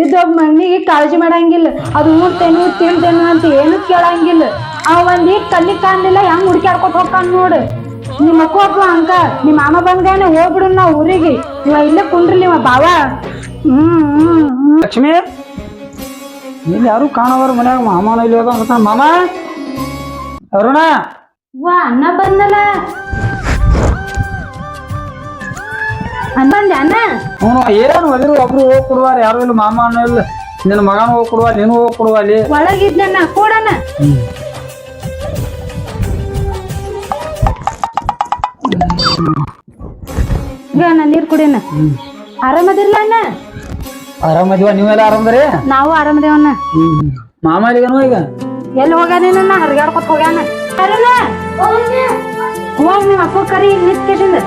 ಇದ್ದೊಬ್ಬ ಮಣ್ಣಿಗೆ ಕಾಳಜಿ ಮಾಡಂಗಿಲ್ಲ. ಅದು ಊರ್ತೇನು ತಿಂತೇನು ಅಂತ ಏನು ಕೇಳಂಗಿಲ್ಲ. ಅವ ಒಂದ್ ಈಗ ಕಲ್ಲಿ ಕಾಣಲಿಲ್ಲ ಹೆಂಗ್ ಹುಡ್ಕ್ಯಾಡ್ಕೊತ ಹೋಗ್ತಾನ ನೋಡು. ನಿಮ್ಮ ಅಕ್ಕ ಒಬ್ಬ ಅಂಕ ನಿಮ್ಮ ಮಾಮ ಬಂದೇನೆ ಹೋಗ್ಬಿಡು ನಾ ಊರಿಗೆ. ಇವ ಇಲ್ಲೇ ಕುಂಡ್ರಿ ನಿಮ್ಮ ಬಾವ. ಹ್ಮ್ ಹ್ಮ್ ಹ್ಮ್. ಲಕ್ಷ್ಮಿ ಇಲ್ಲಿ ಯಾರು ಕಾಣವರು ಮನ್ಯಾಗ? ಮಾಮನ ಇಲ್ಲಿ ಹೋದ ಮಾಮಾ ಮಾಮ ಅರುಣ. ವಾ ಅಣ್ಣ ಬಂದಲ್ಲ. ಅಣ್ಣ ಅಣ್ಣ ಅವನು ಏನು ಒದ್ರು ಒಬ್ರು ಹೋಗಿ ಕೊಡುವಾರ ಯಾರು ಇಲ್ಲ ಮಾಮ ಅನ್ನೋ ಇಲ್ಲ ನಿನ್ನ ಮಗನ ಹೋಗಿ ಕೊಡುವ ನೀನು ಹೋಗಿ ಕೊಡುವ ಅಲ್ಲಿ ಒಳಗಿದ್ನ ಕೊಡಣ ಅಣ್ಣ ನೀರ್ ಕುಡಿಯಣ್ಣ ಆರಾಮದಿರ್ಲ ಅಣ್ಣ ಆರಾಮದಿವ ನೀವೆಲ್ಲ ಆರಾಮದ್ರಿ? ನಾವು ಆರಾಮದೇವಣ್ಣ. ಮಾಮ ಅಲ್ಲಿಗನು ಈಗ? ಎಲ್ಲಿ ಹೋಗ್ಯಾನೇನ ಹರಿಗಾಡ್ಕೊತ ಹೋಗ್ಯಾನ. ಅರುಣ ಹೋಗ್ ನಿಮ್ಮ ಅಪ್ಪ ಕರಿ ನಿತ್ಕೇಶಿಂದ.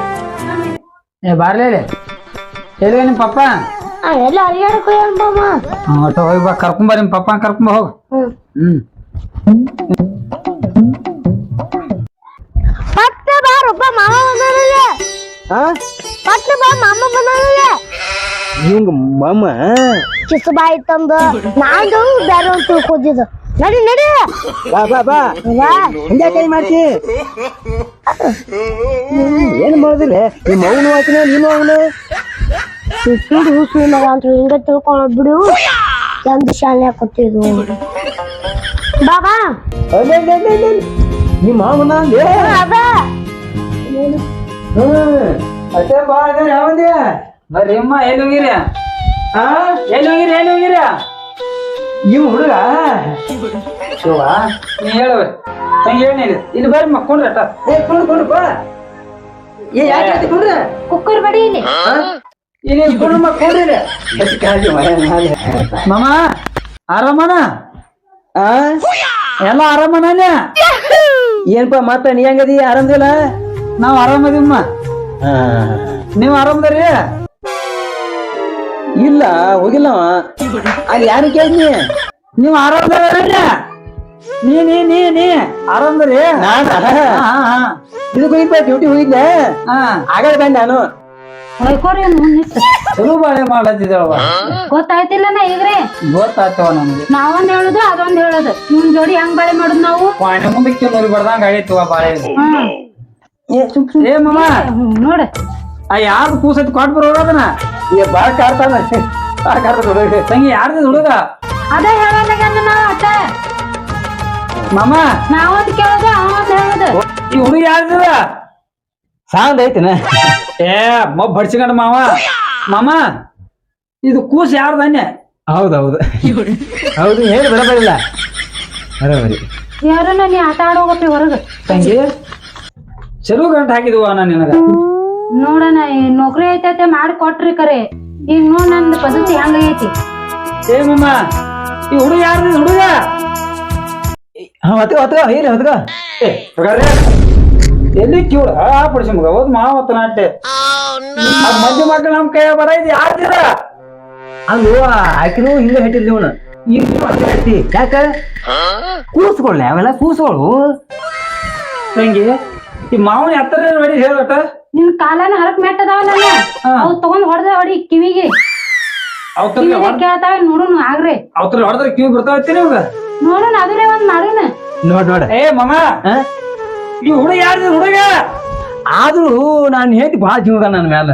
ಏ ಬಾರ್ಲೇ. ಎಲ್ಲಿಗೆ ನಿಮ್ಮ ಪಪ್ಪ? ಎಲ್ಲ ಹರಿಗಾಡಕ್ ಹೋಗ್ಯಾನ ಮಾಮ. ಹೋಗಿ ಬಾ ಕರ್ಕೊಂಬ ನಿಮ್ಮ ಪಪ್ಪ ಕರ್ಕೊಂಬ ಹೋಗ. ಹ್ಮ್. ಪಟ್ಟ ಬಾರಪ್ಪ ಮಾಮ ಬಂದಾನಲ್ಲ ಪಟ್ಟ ಬಾ ಮಾಮ ಬಂದಾನಲ್ಲ ಇವಂಗ ಮಾಮ? ಕಿಸ್ ಬಾಯಿ ತಂದು ನಾನು ಬೇರೆ ಒಂದು ತಿಳ್ಕೊದಿದ್ದು ನಡಿ ನಡಿ. ಬಾ ಬಾ ಬಾ. ಹಂಗೆ ಕೈ ಮಾಡ್ತಿ? ಮಾಡೋದಿಲ್ಲ ನಿಮ್ಮ ಅವನು ಆಯ್ತಿನ ನೀನು ಅವನು? ಹೂಸು ಮಗ ಅಂತ ಹಿಂಗ ತಿಳ್ಕೊಳೋದು ಬಿಡು. ಚಂದ ಶಾಲೆ ಕೊಟ್ಟಿದ್ದು. ಬಾಬಾ. ನಿಮ್ಮ ಮಾವನ ಬಾಬಾ ಹ್ಮ್ ಅಷ್ಟೇ ಬಾ ಅದೇ ಯಾವಂದೆ ಬರ್ರಿ ಅಮ್ಮ ಎಲ್ಲಿ ಹೋಗಿರಿ? ಆ? ಎಲ್ಲಿ ಹೋಗಿರಿ ಎಲ್ಲಿ ಹೋಗಿರಿ? ಇವ್ ಹುಡುಗ? ಶಿವ ನೀ ಹೇಳುವ ಹಂಗೆ ಹೇಳಿ ಇಲ್ಲಿ ಬರ್ರಿ ಮಕ್ಕೊಂಡ್ರೆ ಅಟ್ಟ. ಏ ಕೊಂಡು ಕೊಂಡು ಬಾ. ಏ ಯಾಕೆ ಹೇಳ್ತಿ ಕೊಂಡ್ರೆ? ಕುಕ್ಕರ್ ಬಡಿ ಇಲ್ಲಿ. ಇಲ್ಲಿ ಮಾಮ ಆರಾಮನ? ಆ? ಎಲ್ಲ ಆರಾಮನ ಏನ್ಪಾ ಮತ್ತ ನೀ ಹೆಂಗದಿ ಆರಾಮದಿಲ್ಲ? ನಾವ್ ಆರಾಮದಿಮ್ಮ. ನೀವ್ ಆರಾಮದರಿ? ಇಲ್ಲ ಹೋಗಿಲ್ಲವ ಅಲ್ಲಿ ಯಾರು ಕೇಳಿದ್ನಿ ನೀವ್ ಆರಾಮದಾರ ನೀ ನೀ ನೀ ನೀ. ಆರಾಮದರಿ? ನಾನು? ಹಾ ಹಾ. ಇದಕ್ಕೆ ಹೋಗಿದ್ದೆ ಡ್ಯೂಟಿ ಹೋಗಿದ್ದೆ ಹಾ. ಆಗಲ್ಲ ಬಂದೆ ನಾನು. ಹೊಯ್ಕೋರಿ ಚಲೋ ಬಾಳೆ ಮಾಡತ್ತಿದ್ದೇವ ಗೊತ್ತಾಯ್ತಿಲ್ಲ ನಾ ಈಗ್ರೆ? ಗೊತ್ತಾಗ್ತವ ನಮ್ಗೆ. ನಾವೊಂದ್ ಹೇಳುದು ಅದೊಂದ್ ಹೇಳುದು. ನಿಮ್ ಜೋಡಿ ಹೆಂಗ್ ಬಾಳೆ ಮಾಡುದು ನಾವು? ಪಾಣಿ ಮುಂದೆ ನೋಡಿ ಬರ್ದಂಗ ಆಗೈತಿವ ಬಾಳೆ. ಏ ಮಾಮ. ನೋಡು. ಆ ಯಾರ್ದು ಕೂಸತ್ ಕೊಟ್ ಬರೋದನ ಏ ಬಾಳ ಕಾಡ್ತಾನ. ಬಾಳ ಕಾಡ್ತಾನ ಹುಡುಗ. ತಂಗಿ ಯಾರ್ದು ಹುಡುಗ? ಅದೇ ಹೇಳೋದಾಗ ನಾವ್ ಅಟ್ಟ ಮಾಮ. ನಾವೊಂದ್ ಕೇಳುದು ಅವಂದ್ ಹೇಳುದು. ಈ ಹುಡುಗ ಯಾರ್ದ ಸಾಂದ್ ಐತಿನ? ಏ ಮೊಬ್ ಬಡ್ಸಿಕೊಂಡ ಮಾವ. ಮಾಮ ಇದು ಕೂಸ್ ಯಾರ್ದನ್ಯ ಹೌದೌದು. ಹೌದು ಹೇಳಿ ಬರಬರಿಲ್ಲ. ಬರಬರಿ. ಯಾರನ್ನ ನೀ ಆಟ ಆಡೋಗಪ್ಪಿ ಹೊರಗ? ತಂಗಿ ಚಲೋ ಗಂಟ ಹಾಕಿದ್ವ ನಾ ನಿನಗ. ನೋಡಣ ಈ ನೌಕರಿ ಐತೈತೆ ಮಾಡಿ ಕೊಟ್ರಿ ಕರೆ. ಈಗ ನೋಡ್ ನನ್ನ ಪದ್ಧತಿ ಹೆಂಗೈತಿ? ಏ ಮಾಮ ಈ ಹುಡುಗ ಯಾರ್ದ ಹುಡುಗ? ಹಾ ಹೊತ್ಕ ಹೊತ್ಕ ಹೇಳಿ ಹೊತ್ಕ ಎಲ್ಲಿ ಕಿವಳ ಆ ಪಡಿಸಿ ಮಗ ಹೋದ್ ಮಾವತ್ತ ನಾಟ್ಯ ಆ ಮಧ್ಯ ಮಕ್ಕಳು ನಮ್ ಕೈ ಬರ ಇದು ಯಾರ್ದಿರ ಅದು ಆಕಿನೂ ಹಿಂಗ ಹೆಟ್ಟಿದ್ಲಿ ಇವನು. ಯಾಕ? ಕೂಸ್ಕೊಳ್ಳಿ ಅವೆಲ್ಲ ಕೂಸ್ಗಳು ತಂಗಿ ಈ ಮಾವನ ಎತ್ತರ ನೋಡಿ ಹೇಳಟ ನಿನ್ ಕಾಲನ ಹರಕ್ ಮೆಟ್ಟದಾವಲ್ಲ ನಾನು. ಅವ್ ತಗೊಂಡ್ ಹೊಡೆದ ಹೊಡಿ ಕಿವಿಗೆ. ಕೇಳ್ತಾವ ನೋಡುನು ಆಗ್ರಿ. ಅವ್ರ ಹೊಡೆದ್ರೆ ಕಿವಿ ಬರ್ತಾವತ್ತೀನಿ ಇವಾಗ? ನೋಡುನ ಅದ್ರೆ ಒಂದ್ ಮಾಡುನ ನೋಡ್ ನೋಡ. ಏ ಮಾಮ. ಈ ಹುಡುಗ ಯಾರ್ದ ಹುಡುಗ? ಆದ್ರೂ ನಾನು ಹೇಳಿ ಭಾಳ ಜೀವದ ನನ್ನ ಮ್ಯಾಲ.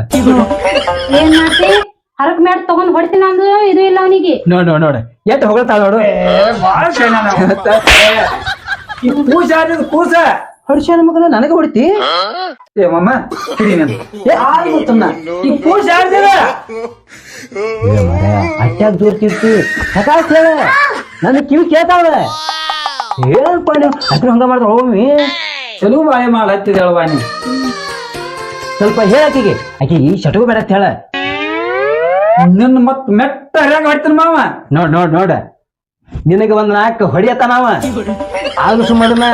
ಏನ್ ಮಾಡ್ತಿ? ಹರಕ್ ಮ್ಯಾಟ್ ತಗೊಂಡ್ ಹೊಡಿತೀನಿ ಅಂದ್ರು ಇದು ಇಲ್ಲ ಅವನಿಗೆ. ನೋಡ್ ನೋಡ್ ಹೊಗಳ್ತಾಳ ಏ. ಏ, ಈ ಕೂಸ ಯಾರ್ದು ಕೂಸ? ಹರ್ಷನ ಮಗನ ನನಗೆ ಹೊಡಿತಿ? ಏ ಮಾಮ ಹಿಡಿ ನೀನು. ಯಾರು ಗೊತ್ತನ್ನ ಈ ಕೂಸ ಯಾರ್ದಿರ ಅಟ್ಯಾಗ ದೂರ್ತಿರ್ತಿ. ಸಕಾಸ್ ಹೇಳ? ನನ್ನ ಕಿವಿ ಕೇಳ್ತಾವ ಏನಪ್ಪ ನೀವು. ಅದ್ರ ಹಂಗ ಮಾಡಿದ್ರೆ ಒಮ್ಮೆ. ಚಲೋ ಬಾಳೆ ಮಾಡ ಹತ್ತಿದೇಳವ ನೀ ಸ್ವಲ್ಪ ಹೇಳಕಿಗೆ ಆಕಿ ಈ ಶಟಕು ಬೇಡ ಅಂತ ಹೇಳ. ನಿನ್ನ ಮತ್ ಮೆಟ್ಟ ಹೇಳಕ್ ಹೊಡಿತಾನ ಮಾವ. ನೋಡ್ ನೋಡ್ ನೋಡ. ನಿನಗೆ ಒಂದ್ ನಾಲ್ಕು ಹೊಡಿಯತ್ತ ನಾವ ಆದ್ರೂ ಸುಮ್ಮನೆ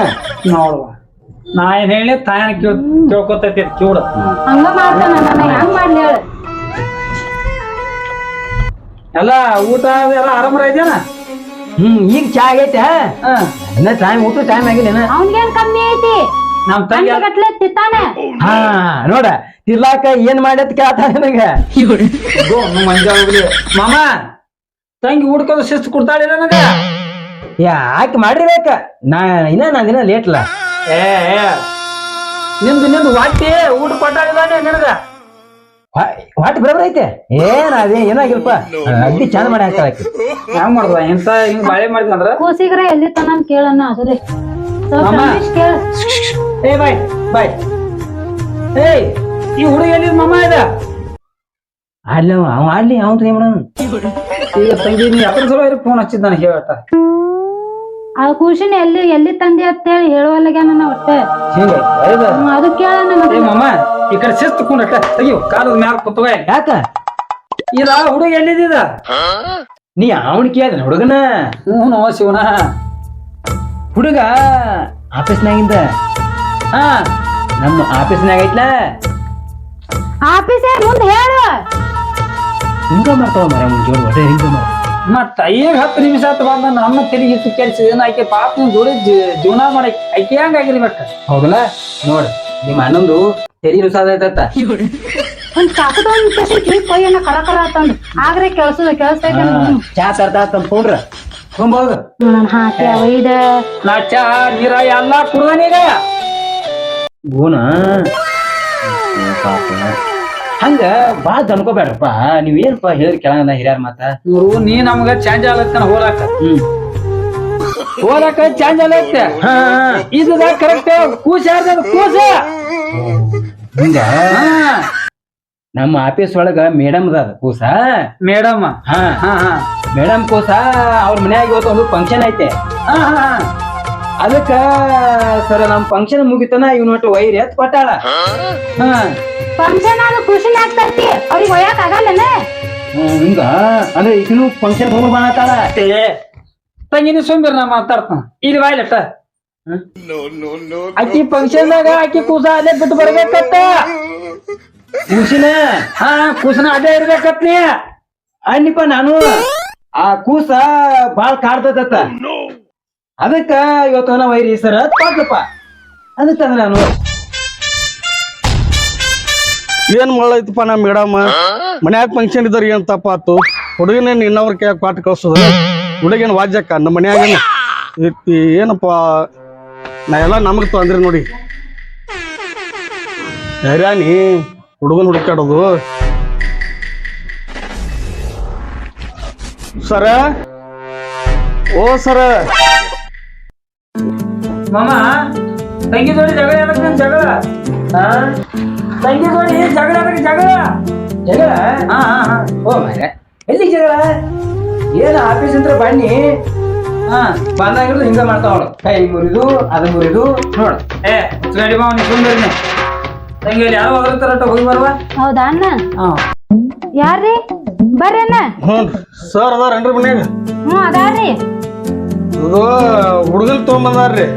ನೋಡುವ. ನಾ ಏನ್ ಹೇಳಿ ತಾಯನ ಕೇಳ್ ಕೇಳ್ಕೊತೈತಿ ಕೇಳ. ಹಂಗ ಮಾಡ್ತಾನ ನನ್ನ ಹೆಂಗ್ ಮಾಡ್ಲಿ ಹೇಳು. ಎಲ್ಲ ಊಟ ಎಲ್ಲ ಆರಾಮರ ಇದೇನ ಹ್ಮ್ ಈಗ ಚಾ ಆಗೈತೆ. ಹಾ. ಇನ್ನ ಟೈಮ್ ಊಟ ಟೈಮ್ ಆಗಿಲ್ಲ ಅವನ್ಗೇನ್ ಕಮ್ಮಿ ಐತಿ? ನಮ್ ತಂಗಿ ಗಟ್ಲೆ ತಿತ್ತಾನೆ ಹಾ ನೋಡ ತಿರ್ಲಾಕ ಏನ್ ಮಾಡ್ಯತ್ ಕೇಳ್ತಾನೆ ನನಗೆ. ಮಾಮ ತಂಗಿ ಹುಡ್ಕೋದ ಶಿಸ್ತು ಕೊಡ್ತಾಳೆ ನನಗ. ಯಾಕೆ ಮಾಡ್ರಿ ಮಾಡಿರ್ಬೇಕ ನಾ ಇನ್ನ ನಾ ದಿನ ಲೇಟ್ಲ ಏ ನಿಮ್ದು ನಿಮ್ದು ನಿಂದು ವಾಟಿ ಊಟ ಕೊಟ್ಟಾಗಿದ್ದಾನೆ ನಿನಗ. ವಾಟ್ ಬರಬರ ಐತೆ? ಏನ್ ಅದೇ ಏನಾಗಿಲ್ಪ ಅಡ್ಡಿ ಚಂದ ಮಾಡಿ ಹಾಕಿ ಹೆಂಗ್ ಮಾಡ್ದ? ಎಂತ ಹಿಂಗ್ ಬಾಳೆ ಮಾಡ್ತಂದ್ರ ಕೂಸಿಗ್ರ ಎಲ್ಲಿ ತನ ಕೇಳಣ್ಣ ಅದೇ ಸ್ವಲ್ಪ ಮಾಮ. ಇಂಗ್ಲೀಷ್ ಕೇಳ. ಏ ಬಾಯ್ ಬಾಯ್. ಏಯ್ ಈ ಹುಡುಗ ಎಲ್ಲಿ ಮಮ್ಮ ಇದ? ಆಡ್ಲಿ ಅವ ಆಡ್ಲಿ ಅವನ್ ಏನ್ ಮಾಡೋಣ ಈಗ ತಂಗಿ ನೀ ಅದ್ರ ಸಲ ಫೋನ್ ಹಚ್ಚಿದ್ ನನಗೆ ಹೇಳ್ತ ಆ ಕೂಸಿನ ಎಲ್ಲಿ ಎಲ್ಲಿ ತಂದೆ ಅಂತ ಹೇಳಿ ನಾ ಒಟ್ಟೆ. ಅದು ಕೇಳಣ್ಣ ಏ ಮತ್ತೆ. ಮಮ್ಮ ಈ ಕಡೆ ಶಿಸ್ತು ಕುಂಡಟ ತೆಗಿಯು ಕಾಲದ ಮ್ಯಾಲ ಕುತ್ತವ ಯಾಕ? ಇಲ್ಲ ಹುಡುಗ ಎಲ್ಲಿದ್ದ ನೀ ಅವನ್ ಕೇಳಿದ ಹುಡುಗನ ಹ್ಞೂ ಶಿವನ ಹುಡುಗ ಆಫೀಸ್ನಾಗಿಂದ. ಹಾ. ನಮ್ಮ ಆಫೀಸ್ನಾಗ ಐತ್ಲ? ಆಫೀಸೇ ಮುಂದೆ ಹೇಳು. ಹಿಂಗ ಮಾಡ್ತಾವ ಮರ ಮುಂಚೆ ಒಟ್ಟೆ ಹಿಂಗ ಮಾಡ. ಮತ್ತ ಈಗ ಹತ್ತು ನಿಮಿಷ ಆತು ಬಂದ ನಮ್ಮ ತಿರುಗಿ ಕೆಲ್ಸ ಏನ್ ಆಕೆ ಪಾಪ ಜೋಡಿ ಜೀ- ಜೀವನ ಮಾಡಕ್ ಆಕೆ ಹೆಂಗ್ ಆಗಿರ್ಬೇಕ? ಹೌದಲ್ಲ? ನೋಡ್. ನಿಮ್ಮ ಅಣ್ಣಂದು ತೆರಿ ನುಸಾದ ಐತತ್ತ ಒಂದ್ ಕಾಕದ ಒಂದ್ ಕಸಿ ಕಿವಿ ಕೊಯ್ಯಣ್ಣ ಕರ ಕರ ಅಂತಂದು ಆಗ್ರೆ ಕೇಳಿಸದ ಕೇಳಿಸ್ತೈತೆ ಚಾ ತರ್ತಾ ತಂದ್ಕೊಂಡ್ರ ತುಂಬೋದು ನಾನು ಹಾಕಿ ಅವೈದ ನಾ ಚಾ ನೀರ ಎಲ್ಲಾ ಕುಡ್ದನೀಗ ಗೂನ ಹಂಗ ಬಾಳ ದನ್ಕೋಬೇಡಪ್ಪ ನೀವೇನಪ್ಪ ಹೇಳಿ ಕೆಳಗದ ಹಿರಿಯರ್ ಮಾತ. ಇವ್ರು ನೀ ನಮ್ಗ ಚಾಂಜ್ ಆಗತ್ತ ಹೋಲಾಕ ಹ್ಮ್. ಹೋಲಾಕ ಚಾಂಜ್ ಐತೆ ಹಾ ಇದು ಕರೆಕ್ಟ್ ಕೂಸ ಯಾರ್ದ ಕೂಸ. ನಮ್ಮ ಆಫೀಸ್ ಒಳಗ ಮೇಡಮ್ ಅದ ಕೂಸ. ಮೇಡಮ್ ಹಾ. ಹಾ ಹಾ. ಮೇಡಮ್ ಕೂಸ ಅವ್ರ ಮನ್ಯಾಗ ಇವತ್ತು ಒಂದು ಫಂಕ್ಷನ್ ಐತೆ. ಹಾ ಹಾ ಅದಕ್ಕ ಸರ್ ನಮ್ ಫಂಕ್ಷನ್ ಮುಗಿತನ ಇವ್ ಒಟ್ಟು ವೈರ್ ಎತ್ ಕೊಟ್ಟಾಳ. ಹಾ? ಫಂಕ್ಷನ್ ಅದು ಖುಷಿನ ಆಗ್ತೈತಿ. ಅವ್ರಿಗೆ ಒಯ್ಯಾಕ ಆಗಲ್ಲ ಹಿಂಗ. ಅಂದ್ರೆ ಈಗಿನೂ ಫಂಕ್ಷನ್ ಹೋಗಿ ಮಾಡತ್ತಾಳ ತಂಗಿನ ಸೋಂಬೇರ್ ನಾ ಮಾತಾಡ್ತಾನ. ಇಲ್ಲಿ ಬಾಯ್ಲಟ್ಟ ಆಕಿ ಫಂಕ್ಷನ್ದಾಗ ಆಕಿ ಕೂಸ ಅಲ್ಲೇ ಬಿಟ್ಟು ಬರ್ಬೇಕತ್ತ. ಕೂಸಿನ ಹಾ ಕೂಸನ ಅದೇ ಇರ್ಬೇಕತ್ ನೀ. ಅಣ್ಣಿಪ್ಪ ನಾನು. ಆ ಕೂಸ ಬಾಳ್ ಕಾಡ್ತೈತತ್ತ. ಅದಕ್ಕ ಇವತ್ತು ನಾ ವೈರಿ ಸರ್ ಕೊಟ್ಲಪ್ಪ ಅದಕ್ಕ ಅಂದ್ರ ನಾನು. ಏನ್ ಮಾಡೈತಪ್ಪ ನಾ ಮೇಡಮ್? ಮನ್ಯಾಗ ಫಂಕ್ಷನ್ ಇದ್ದಾರೆ ಏನ್ ತಪ್ಪಾತು? ಹುಡುಗನ ಇನ್ನವ್ರ ಕೈ ಕೊಟ್ಟು ಕಳ್ಸೋದ? ಹುಡುಗೇನ್ ವಾಜ್ಯಕ್ಕ ನಮ್ಮ ಮನ್ಯಾಗ ಏನಪ್ಪ? ನಾ ಎಲ್ಲ ನಮಗೆ ತೊಂದ್ರೆ ನೋಡಿ. ಹೈರಾಣಿ ಹುಡುಗನ್ ಹುಡುಕಾಡೋದು ಸರ? ಓ ಸರ. ಮಾಮ, ತಂಗಿ ಜೋಡಿ ಜಗಳ ಜಗಳ? ತಂಗಿ ಜೋಡಿ ಜಗಳ ಜಗಳ? ಜಗಳ? ಹಾ ಹಾ ಓ ಮಾರೆ ಎಲ್ಲಿ ಜಗಳ? ಏನ ಆಫೀಸ್ ಅಂತ ಬನ್ನಿ? ಹಾ ಬಂದಾಗಿರೋದು ಹಿಂಗ ನೋಡು. ಕೈ ಮುರಿದು ಅದು ಮುರಿದು ನೋಡು. ಏ ಗಾಡಿ ಬಾ ನೀ ಸುಮ್ಮನೆ ತಂಗಿ ಅಲ್ಲಿ ಯಾರೋ ಹೋಗ್ತಾರಟ ಹೋಗಿ ಬರುವ? ಹೌದಾ ಅಣ್ಣ? ಹಾ. ಯಾರ್ರಿ? ಬರ್ರಿ ಅಣ್ಣ. ಹ್ಞೂ ಸರ್ ಅದಾರೇನ್ರಿ ಮನ್ಯಾಗ? ಹ್ಞೂ ಅದಾರ್ರಿ. ಇದು ಹುಡುಗನ್ ತೊಗೊಂಬಂದಾರ್ರಿ.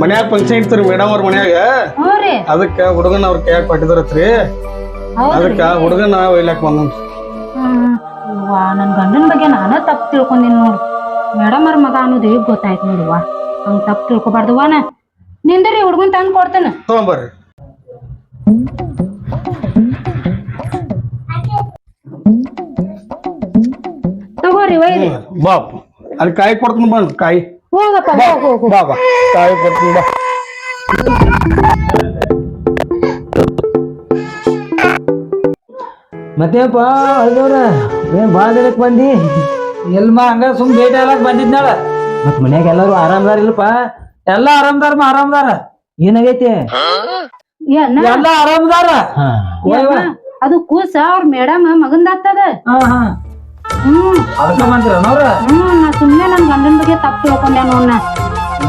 ಮನ್ಯಾಗ ಫಂಕ್ಷನ್ ಇಡ್ತಾರಿ ಮೇಡಮ್ ಅವ್ರ ಮನ್ಯಾಗ. ಹ್ಞೂ ರೀ. ಅದಕ್ಕ ಹುಡುಗನ ಅವ್ರ ಕೈಯಾಗ ಕೊಟ್ಟಿದ್ರತ್ರಿ. ಹೌದ್ರಿ. ಅದಕ್ಕ ಹುಡುಗನ ಒಯ್ಲಾಕ್ ಬಂದ ಹ್ಮ್ ವಾ ನನ್ ಗಂಡನ ಬಗ್ಗೆ ನಾನ ತಪ್ಪು ತಿಳ್ಕೊಂಡಿನಿ ನೋಡು. ಮೇಡಮ್ ಅವ್ರ ಮಗ ಅನ್ನೋದು ಈಗ ಗೊತ್ತಾಯ್ತು ನೋಡುವ ಹಂಗ ತಪ್ಪು ತಿಳ್ಕೊಬಾರ್ದು ವಾನ ನಿಂದ್ರಿ ಹುಡುಗನ್ ತಂದು ಕೊಡ್ತೇನೆ. ತಗೊಂಬರ್ರಿ. ತಗೋರಿ ಒಯ್ರಿ. ಬಾಪ್ ಅಲ್ಲಿ ಕಾಯಿ ಕೊಡ್ತೀನಿ ಬಂದು ಕಾಯಿ. ಹೋಗಪ್ಪ ಹೋಗ್ ಹೋಗ್ ಹೋಗ್. ಬಾ ಬಾ. ಕಾಯಿ ಕೊಡ್ತೀನಿ ಬಾ. ಮತ್ತೇನಪ್ಪ ಅಳ್ದವ್ರ ಏನ್ ಭಾಳ ದಿನಕ್ಕೆ ಬಂದಿ? ಎಲ್ಮ ಹಂಗ ಸುಮ್ ಭೇಟಿ ಆಗಕ್ ಬಂದಿದ್ನಾಳ ಮತ್ ಮನ್ಯಾಗ ಎಲ್ಲಾರು ಆರಾಮದಾರ ಇಲ್ಲಪ್ಪ? ಎಲ್ಲ ಆರಾಮದಾರ ಆರಾಮದಾರ. ಏನಾಗೈತಿ? ಏ ಎಲ್ಲ ಎಲ್ಲಾ ಆರಾಮ್ದಾರ. ಹಾ. ಅದು ಕೂಸ ಅವ್ರ ಮೇಡಮ್ ಮಗಂದಾಗ್ತದ ಹಾ ಹಾ. ಹ್ಮ್. ಅದಕ್ಕ ಬಂದಿರ ಅವ್ರ ಹ್ಮ್ ನಾ ಸುಮ್ನೆ ನನ್ ಗಂಡನ ಬಗ್ಗೆ ತಪ್ಪು ತಿಳ್ಕೊಂಡೆ ನೋಡ್ನ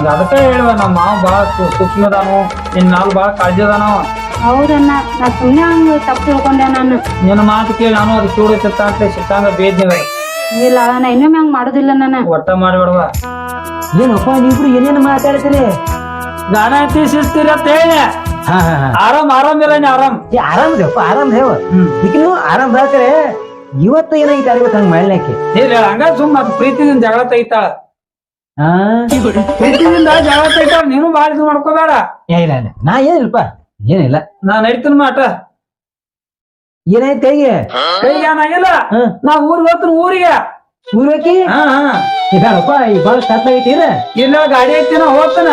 ಅದಕ್ಕೆ ಹೇಳುವ ನಮ್ಮ ಮಾವ ಬಾಳ ಸೂಕ್ಷ್ಮದಾನು ನಿನ್ ಮ್ಯಾಲ ಬಾಳ ಕಾಳಜಿ ಅದಾನವ ಹೌದಣ್ಣ ನಾ ಸುಮ್ಮನೆ ಹಂಗ ತಪ್ಪು ತಿಳ್ಕೊಂಡೆ ನಾನು. ನಿನ್ನ ಮಾತು ಕೇಳಿ ನಾನು ಅದು ಸಿತ್ತ ಅಂತ ಸಿಕ್ಕಂಗ ಬೇದ್ನಿವ ಇಲ್ಲ ನಾ ಇನ್ನೊಮ್ಮೆ ಹಂಗ ಮಾಡುದಿಲ್ಲ ನಾನು. ಒಟ್ಟ ಮಾಡಬೇಡವ ಏನಪ್ಪ ನೀವಿಬ್ರು ಏನೇನು ಮಾತಾಡ್ತೀರಿ ಗಾನ ಐತಿ ಶಿಸ್ತಿರ ಅಂತ ಹೇಳಿ. ಹಾ ಹಾ ಹಾ. ಆರಾಮ್ ಆರಾಮ್ ಇಲ್ಲ ನೀ ಆರಾಮ್. ಏ ಆರಾಮದೇವಪ್ಪ ಆರಾಮ್ ದೇವ ಈಗಿನೂ ಆರಾಮ್ ದಾಕರೆ ಇವತ್ತು ಏನಾಗೈತೆ ಅರಿವತ್ತು ಹಂಗ ಮಾಡ್ಲಿಕ್ಕೆ? ಇಲ್ಲ ಹಂಗ ಸುಮ್ಮ ಅದು ಪ್ರೀತಿದಿಂದ ಜಗಳ ತೆಗಿತಾಳ ಹಾ. ಪ್ರೀತಿದಿಂದ ಜಗಳ ತೆಗಿತಾಳ ನೀನು ಬಾಳ ಇದು ಮಾಡ್ಕೋಬೇಡ. ಏ, ಇಲ್ಲ ಇಲ್ಲ. ನಾ ಏನಿಲ್ಲಪ್ಪ. ಏನಿಲ್ಲ. ನಾನ್ ನಡಿತೀನಿ ಮಾಟ ಏನಾಯ್ತು ಕೈಗೆ? ಕೈಗೆ ಏನಾಗಿಲ್ಲ ಹ್ಮ್ ನಾ ಊರಿಗೆ ಹೋಗ್ತೀನಿ ಊರಿಗೆ. ಊರ್ಬೇಕಿ ಹಾ ಹಾ. ಈ ಬಾಲ್ ಈ ಬಾಳ ಕತ್ಲಾಗೈತೀರ ಇಲ್ಲ ಗಾಡಿ ಐತಿ ನಾ ಹೋಗ್ತಾನ.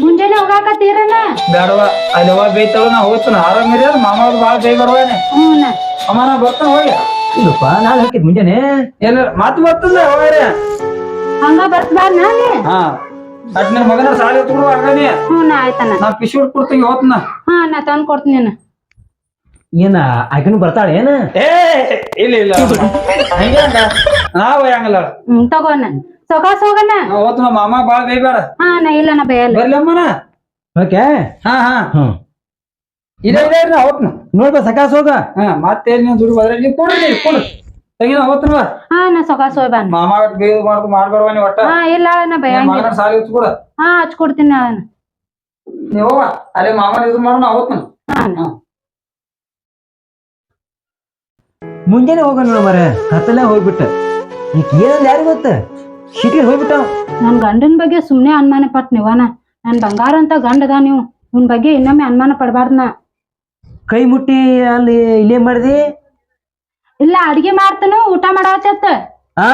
ಮುಂಜಾನೆ ಹೋಗಾಕತ್ತೀರನ? ಬೇಡವ ಅಲ್ಲಿ ಹೋಗಿ ಬೈತಾಳ ನಾ ಹೋಗ್ತಾನ. ಆರಾಮಿರಿ ಅದು ಮಾಮ ಅವ್ರು ಭಾಳ ಬೈ ಬಡವಾನೆ ಹ್ಞೂನ ಅಮ್ಮ ನಾ ಬರ್ತಾನ ಹೋಗಿ. ಇಲ್ಲಪ್ಪ ನಾನು ಹಾಕಿದ್ ಮುಂಜಾನೆ. ಏನಾರ ಮತ್ ಬರ್ತದ ಹೋಗ್ರಿ. ಹಂಗ ಬರ್ತಾರ ನಾನೇ ಹಾ. ಅಟ್ ನಿನ್ ಮಗನ ಸಾಲಿ ಎತ್ಬಿಡು ಅರ್ಗನಿ ಹ್ಞೂ ಆಯ್ತನ ನಾ ಪಿಶ್ ಕೊಡ್ತೀನಿ ಹೋತ್ನ. ಹಾ ನಾ ತಂದ್ ಕೊಡ್ತೀನಿ ಅಣ್ಣ ಏನ ಆಕಿನೂ ಬರ್ತಾಳೆ ಏನ? ಏ ಇಲ್ಲ ಇಲ್ಲ. ಹಂಗೆ ಹಂಗ ನಾವ್ ಹಂಗಲ್ಲ ಹ್ಮ್ ತಗೋಣ ಸೊಕಾಸ್ ಹೋಗಣ ಹೋತ್ ನಮ್ಮ ಮಾಮ ಭಾಳ ಬೈಬೇಡ ಹಾ ನಾ ಇಲ್ಲ ನಾ ಬೇಯಲ್ಲ. ಬರ್ಲಮ್ಮನ ಓಕೆ? ಹಾ ಹಾ. ಹ್ಮ್ ಇದೇ ಇದೇ ಹೋತ್ನ. ನೋಡ್ಬ ಸಕಾಸ್ ಹೋಗ. ಹಾ ಮತ್ತೆ ನೀವು ದುಡ್ಡು ಬದ್ರೆ ನೀವು ಕೊಡ್ರಿ ಕೊಡು. ತೆಗಿ ನಾ ಹೋಗ್ತನ ಹಾ ನಾ ಸೊಕಾಸ್ ಹೋಗ್ ಬಾನ. ಮಾಮ ಬೇಗ ಮಾಡ್ಕೊ ಮಾಡ್ಬೇಡವ ನೀ ಒಟ್ಟ? ಹಾ ಇಲ್ಲ ನಾ ನಿನ್ ಬೇಯಂಗಿಲ್ಲ. ಮಗನ ಸಾಲಿ ಹಚ್ಕೊಡ. ಹಾ ಹಚ್ಕೊಡ್ತೀನಿ ನಾನು ನೀವು ಹೋಗ ಅಲ್ಲೇ ಮಾಮನ ಇದು ಮಾಡು ನಾ ಹೋಗ್ತನ. ಹಾ ಮುಂಜಾನೆ ಹೋಗೋಣ ಮರ ಕತ್ತಲೆ ಹೋಗ್ಬಿಟ್ಟ. ಈಗ ಏನಂದ ಯಾರು ಗೊತ್ತ? ಸಿಟಿ ಹೋಗ್ಬಿಟ್ಟ. ನನ್ ಗಂಡನ ಬಗ್ಗೆ ಸುಮ್ನೆ ಅನುಮಾನ ಪಟ್ ನೀವನ. ನನ್ ಬಂಗಾರ ಅಂತ ಗಂಡ ಅದ ನೀವು ಬಗ್ಗೆ ಇನ್ನೊಮ್ಮೆ ಅನುಮಾನ ಪಡಬಾರ್ದ ನಾ. ಕೈ ಮುಟ್ಟಿ ಅಲ್ಲಿ ಇಲ್ಲೇ ಮಾಡ್ದಿ? ಇಲ್ಲ ಅಡಿಗೆ ಮಾಡ್ತಾನು ಊಟ ಮಾಡಾಚತ್ತ ಆ?